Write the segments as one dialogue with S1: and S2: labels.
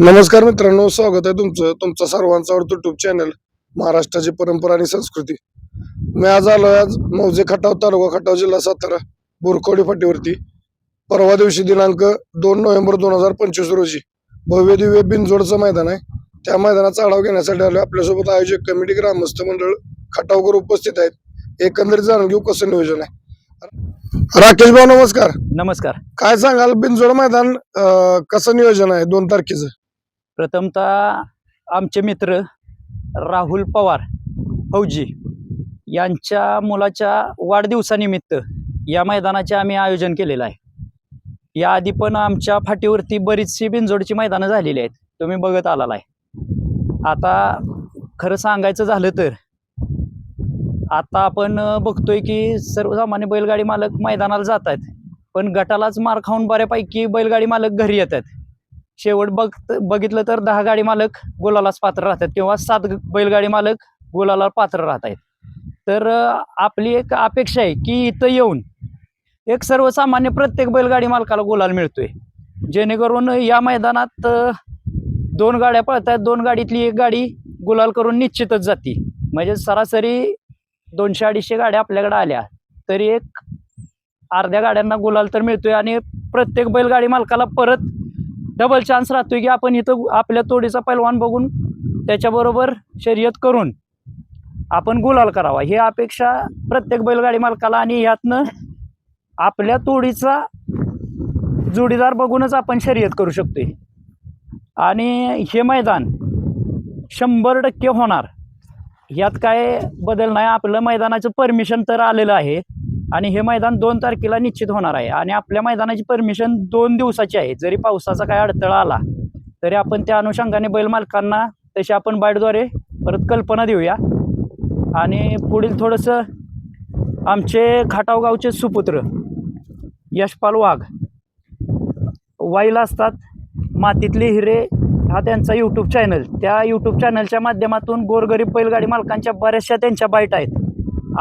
S1: नमस्कार मित्रांनो स्वागत आहे तुमचं. तुमचा सर्वांचा आवडतो युट्यूब चॅनल महाराष्ट्राची परंपरा आणि संस्कृती. मी आज आलो आज मौजे खटाव तालुका खटाव जिल्हा सातारा बोरकोडी फाटीवरती. परवा दिवशी दिनांक दोन नोव्हेंबर दोन हजार पंचवीस रोजी भव्य दिव्य बिनजोडचं मैदान आहे. त्या मैदानाचा आढावा घेण्यासाठी आलो आपल्यासोबत आयोजक कमिटी ग्रामस्थ मंडळ खटावकर उपस्थित आहेत. एकंदरीत जाणून घेऊ कसं नियोजन आहे. राकेश भाऊ नमस्कार.
S2: नमस्कार.
S1: काय सांगाल? बिनजोड मैदान कसं नियोजन आहे दोन तारखेचं?
S2: प्रथमतः आमचे मित्र राहुल पवार फौजी यांच्या मुलाच्या वाढदिवसानिमित्त या मैदानाचे आम्ही आयोजन केलेलं आहे. याआधी पण आमच्या फाटीवरती बरीचशी बिनजोडची मैदानं झालेली आहेत. तुम्ही बघत आलेला आहे. आता खरं सांगायचं झालं तर आता आपण बघतोय की सर्वसामान्य बैलगाडी मालक मैदानाला जात आहेत. पण गटालाच मार खाऊन बऱ्यापैकी बैलगाडी मालक घरी येतात शेवट बघ बघितलं तर दहा गाडी मालक गोलालाच पात्र राहतात किंवा सात बैलगाडी मालक गोलाला पात्र राहत आहेत. तर आपली एक अपेक्षा आहे की इथं येऊन एक सर्वसामान्य प्रत्येक बैलगाडी मालकाला गुलाल मिळतोय. जेणेकरून या मैदानात दोन गाड्या पळतात दोन गाडीतली एक गाडी गुलाल करून निश्चितच जाती. म्हणजे सरासरी दोनशे अडीचशे गाड्या आपल्याकडे आल्या तरी एक अर्ध्या गाड्यांना गुलाल तर मिळतोय आणि प्रत्येक बैलगाडी मालकाला परत डबल चान्स राहतोय की आपण इथं आपल्या तोडीचा पैलवान बघून त्याच्याबरोबर शर्यत करून आपण गुलाल करावा. हे अपेक्षा प्रत्येक बैलगाडी मालकाला आणि ह्यातनं आपल्या तोडीचा जोडीदार बघूनच आपण शर्यत करू शकतोय. आणि हे मैदान शंभर टक्के होणार. यात काय बदल नाही. आपलं मैदानाचं परमिशन तर आलेलं आहे. आणि हे मैदान दोन तारखेला निश्चित होणार आहे. आणि आपल्या मैदानाची परमिशन दोन दिवसाची आहे. जरी पावसाचा काय अडथळा आला तरी आपण त्या अनुषंगाने बैल मालकांना तशी आपण बाईटद्वारे परत कल्पना देऊया. आणि पुढील थोडंसं आमचे खाटाव गावचे सुपुत्र यशपाल वाघ वाईल असतात. मातीतले हिरे हा त्यांचा यूट्यूब चॅनल त्या यूट्यूब चॅनलच्या माध्यमातून गोरगरीब बैलगाडी मालकांच्या बऱ्याचशा त्यांच्या बाईट आहेत.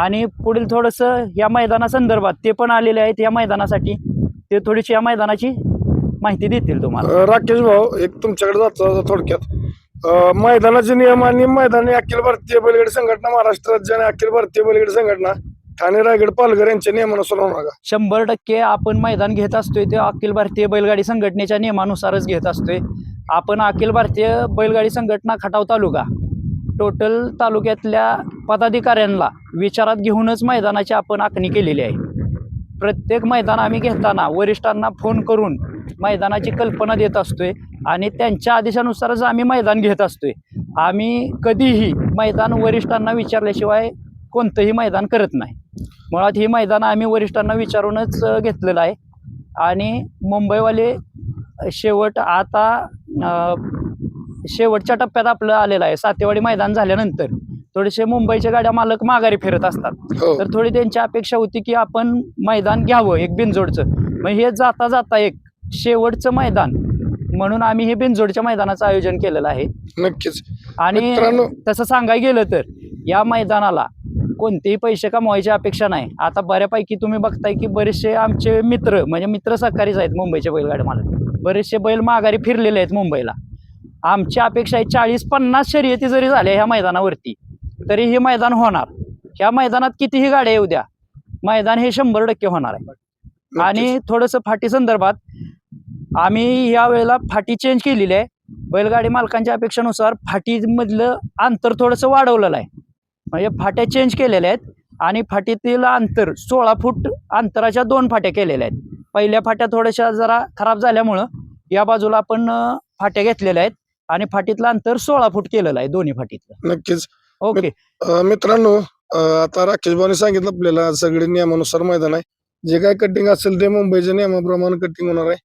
S2: आणि पुढील थोडंसं या मैदानासंदर्भात ते पण आलेले आहेत या मैदानासाठी. ते थोडीशी या मैदानाची माहिती देतील तुम्हाला.
S1: राकेश भाऊ एक तुमच्याकडे जातो थोडक्यात. मैदानाचे नियम आणि मैदानी अखिल भारतीय बैलगाडी संघटना महाराष्ट्र राज्य आणि अखिल भारतीय बैलगाडी संघटना ठाणे रायगड पालघर यांच्या नियमानुसार होणार का?
S2: शंभर टक्के आपण मैदान घेत असतोय ते अखिल भारतीय बैलगाडी संघटनेच्या नियमानुसारच घेत असतोय. आपण अखिल भारतीय बैलगाडी संघटना खटाव तालुका टोटल तालुक्यातल्या पदाधिकाऱ्यांना विचारात घेऊनच मैदानाची आपण आखणी केलेली आहे. प्रत्येक मैदान आम्ही घेताना वरिष्ठांना फोन करून मैदानाची कल्पना देत असतोय आणि त्यांच्या आदेशानुसारच आम्ही मैदान घेत असतोय. आम्ही कधीही मैदान वरिष्ठांना विचारल्याशिवाय कोणतंही मैदान करत नाही. मुळात ही मैदान आम्ही वरिष्ठांना विचारूनच घेतलेलं आहे. आणि मुंबईवाले शेवट आता शेवटच्या टप्प्यात आपलं आलेलं आहे. सातेवाडी मैदान झाल्यानंतर थोडेसे मुंबईच्या गाड्या मालक माघारी फिरत असतात.
S1: हो.
S2: तर थोडी त्यांची अपेक्षा होती की आपण मैदान घ्यावं एक बिनजोडचं. मग हे जाता जाता एक शेवटचं मैदान म्हणून आम्ही हे बिनजोडच्या मैदानाचं आयोजन केलेलं आहे.
S1: नक्कीच.
S2: आणि तसं सांगायला गेलं तर या मैदानाला कोणतेही पैसे कमवायची अपेक्षा नाही. आता बऱ्यापैकी तुम्ही बघताय की बरेचसे आमचे मित्र म्हणजे मित्र सहकारीच आहेत मुंबईचे बैलगाडी मालक. बरेचसे बैल माघारी फिरलेले आहेत मुंबईला. आमची अपेक्षा आहे चाळीस पन्नास शर्यती जरी झाल्या ह्या मैदानावरती तरी हे मैदान होणार. ह्या मैदानात कितीही गाड्या येऊ द्या मैदान हे शंभर टक्के होणार आहे. आणि थोडंसं फाटी संदर्भात आम्ही या वेळेला फाटी चेंज केलेली आहे. बैलगाडी मालकांच्या अपेक्षेनुसार फाटीमधलं अंतर थोडंसं वाढवलेलं आहे. म्हणजे फाट्या चेंज केलेल्या आहेत आणि फाटीतील अंतर सोळा फूट अंतराच्या दोन फाट्या केलेल्या आहेत. पहिल्या फाट्या थोड्याशा जरा खराब झाल्यामुळं या बाजूला आपण फाट्या घेतलेल्या आहेत. आणि फाटीतलं अंतर सोळा फूट केलेलं आहे दोन्ही फाटीतलं.
S1: नक्कीच.
S2: ओके.
S1: अ, मित्रांनो अ, आता राकेश भाऊने सांगितलं आपल्याला सगळे नियमानुसार मैदान आहे. जे काय कटिंग असेल ते मुंबईच्या नियमाप्रमाणे कटिंग होणार आहे.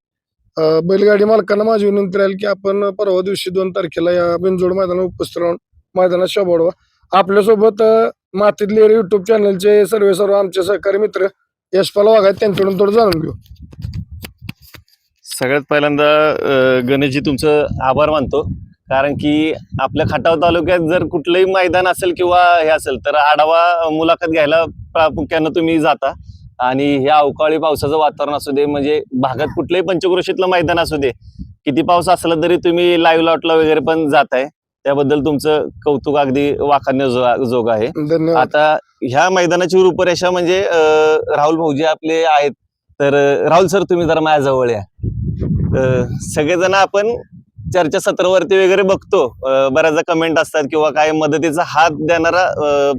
S1: अ, बैलगाडी मालकांना माझी विनंती राहील की आपण परवा दिवशी दोन तारखेला या बिनजोड मैदानात उपस्थित राहून मैदानात शोभा वाढवा. आपल्यासोबत अ, मातीतले युट्यूब चॅनलचे सर्व सर्व आमचे सहकारी मित्र यशपाल वाघ आहेत त्यांच्याकडून थोडं जाणून घेऊ.
S3: सगळ्यात पहिल्यांदा गणेशजी तुमचं आभार मानतो. कारण की आपल्या खटाव तालुक्यात जर कुठलंही मैदान असेल किंवा हे असेल तर आढावा मुलाखत घ्यायला प्रामुख्यानं तुम्ही जाता. आणि हे अवकाळी पावसाचं वातावरण असू दे म्हणजे भागात कुठलंही पंचक्रोशीतलं मैदान असू दे किती पाऊस असला तरी तुम्ही लाईव्ह लॉटला वगैरे पण जात आहे त्याबद्दल तुमचं कौतुक अगदी वाखाण्य जो- जोग आहे. आता ह्या मैदानाची रूपरेषा म्हणजे राहुल भाऊजी आपले आहेत. तर राहुल सर तुम्ही जरा माझ्याजवळ या. सगळेजण आपण चर्चा सत्रवरती वगैरे बघतो. बऱ्याचदा कमेंट असतात किंवा काय मदतीचा हात देणारा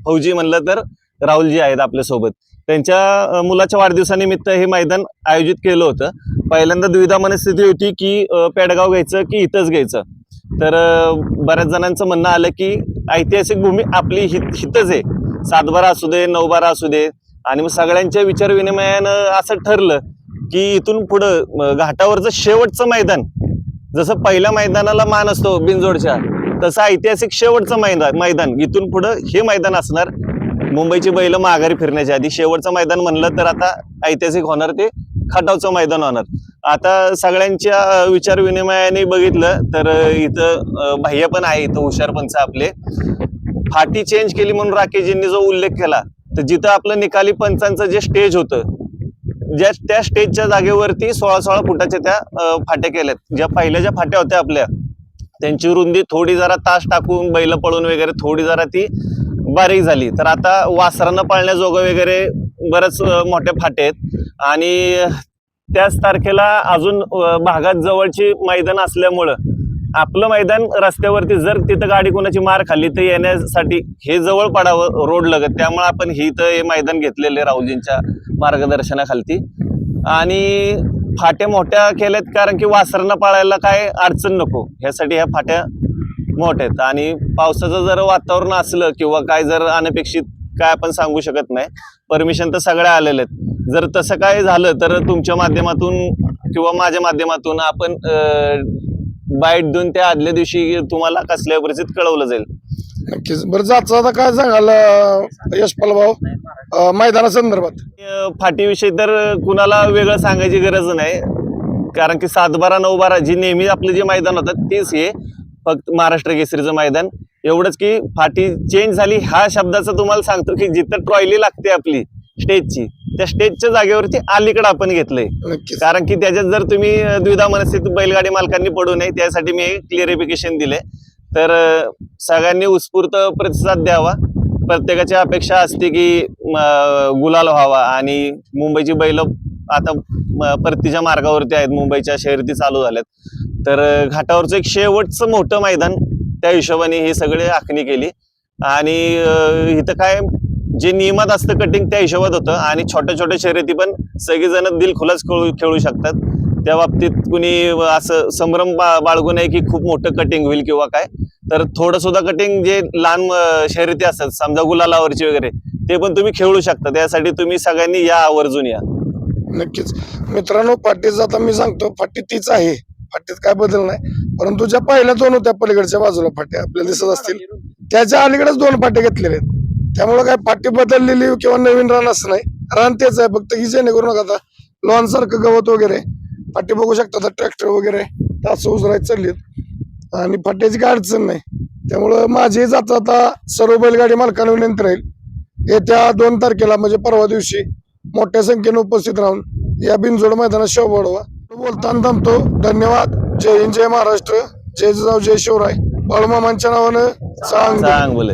S3: फौजी म्हणलं तर राहुलजी आहेत आपल्यासोबत. त्यांच्या मुलाच्या वाढदिवसानिमित्त हे मैदान आयोजित केलं होतं. पहिल्यांदा दुविधा मनस्थिती होती की पेडगाव घ्यायचं की इथंच घ्यायचं? तर बऱ्याच जणांचं म्हणणं आलं की ऐतिहासिक भूमी आपली हित हितच आहे. सातबारा असू दे नऊ बारा असू दे. आणि मग सगळ्यांच्या विचार विनिमयानं असं ठरलं की इथून पुढं घाटावरचं शेवटचं मैदान. जसं पहिल्या मैदानाला मान असतो बिनजोडच्या तसं ऐतिहासिक शेवटचं मैदान मैदान. इथून पुढं हे मैदान असणार. मुंबईची बैल माघारी फिरण्याच्या आधी शेवटचं मैदान म्हणलं तर आता ऐतिहासिक होणार ते खटावचं मैदान होणार. आता सगळ्यांच्या विचार विनिमयाने बघितलं तर इथं अं, भैया पण आहे इथं हुशार पंच आपले. फाटी चेंज केली म्हणून राकेशजींनी जो उल्लेख केला तर जिथं आपलं निकाली पंचांचं जे स्टेज होतं ज्या त्या स्टेजच्या जागेवरती सोळा सोळा फुटाच्या त्या फाट्या केल्यात ज्या पहिल्या ज्या फाट्या होत्या आपल्या त्यांची रुंदी थोडी जरा तास टाकून बैल पळून वगैरे थोडी जरा ती बारीक झाली. तर आता वासरांना पाळण्याजोगं वगैरे बरंच मोठे मोठ्या आहेत. आणि त्याच तारखेला अजून भागात जवळची मैदान असल्यामुळं आपलं मैदान रस्त्यावरती जर तिथं गाडी कोणाची मार खाल्ली तर येण्यासाठी हे जवळ पडावं रोड लगत त्यामुळे आपण ही इथं हे मैदान घेतलेले राहुलजींच्या मार्गदर्शनाखालती. आणि फाट्या मोठ्या केल्यात कारण की वासरांना पाळायला काय अडचण नको. ह्यासाठी ह्या फाट्या मोठ्या आहेत. आणि पावसाचं जर वातावरण असलं किंवा काय जर अनपेक्षित काय आपण सांगू शकत नाही परमिशन तर सगळ्या आलेल्या आहेत. जर तसं काय झालं तर तुमच्या माध्यमातून किंवा माझ्या माध्यमातून आपण बाईट देऊन त्या आदल्या दिवशी तुम्हाला कसल्या परिस्थितीत कळवलं जाईल.
S1: नक्कीच. बरं जायचं आता काय सांगाल अं, यशपाल भाऊ अं, मैदानासंदर्भात.
S3: फाटीविषयी तर कुणाला वेगळं सांगायची गरज नाही. कारण की सात बारा नऊ बारा जी नेहमी आपले जे मैदान होतं तेच हे फक्त महाराष्ट्र केसरीचं मैदान. एवढंच की फाटी चेंज झाली ह्या शब्दाचं तुम्हाला सांगतो की जिथं ट्रॉयली लागते आपली स्टेजची त्या स्टेजच्या जागेवरती अलीकडे आपण घेतलंय.
S1: नक्कीच.
S3: कारण की त्याच्यात जर तुम्ही अ, द्विधा मनस्थिती बैलगाडी मालकांनी पडू नये त्यासाठी मी क्लिअरिफिकेशन दिले तर सगळ्यांनी उत्स्फूर्त प्रतिसाद द्यावा. प्रत्येकाची अपेक्षा असते की गुलाल व्हावा आणि मुंबईची बैल आता परतीच्या मार्गावरती आहेत. मुंबईच्या शर्यती चालू झाल्यात. तर घाटावरचं एक शेवटचं मोठं मैदान त्या हिशोबाने ही सगळी आखणी केली. आणि इथं काय जे नियमात असतं कटिंग त्या हिशोबात होतं. आणि छोट्या छोट्या शर्यती पण सगळेजण दिलखुलाच खेळू खेळू शकतात. त्या बाबतीत कुणी असं संभ्रम बा बाळगू नये की खूप मोठं कटिंग होईल किंवा काय. तर थोडं सुद्धा कटिंग जे लहान शर्यती असतात समजा गुलालावरची वगैरे ते पण तुम्ही खेळू शकता. त्यासाठी तुम्ही सगळ्यांनी या आवर्जून या.
S1: नक्कीच. मित्रांनो फाटीच आता मी सांगतो फाटी तीच आहे. फाटीत काय बदल नाही. परंतु ज्या पहिल्या दोन होत्या पलीकडच्या बाजूला फाट्या आपल्याला दिसत असतील त्याच्या अलीकडेच दोन फाटे घेतलेले आहेत. त्यामुळे काय फाटी बदललेली किंवा नवीन रान असं नाही. रान तेच आहे फक्त ही जेणेकरून नका आता लॉन सारखं गवत वगैरे फाटे बघू शकता ट्रॅक्टर वगैरे तास उजरायत चाललीत. आणि फाट्याची काय अडचण नाही. त्यामुळं माझी जाता आता सर्व बैलगाडी मालकांना विनंती राहील. येत्या दोन तारखेला म्हणजे परवा दिवशी मोठ्या संख्येने उपस्थित राहून या बिनजोड मैदानात शव वाढवा. बोलताना थांबतो. धन्यवाद. जय हिंद जय महाराष्ट्र. जय जिजाऊ जय शिवराय. बाळूमामांच्या नावानं सांग.
S3: सांग बोले.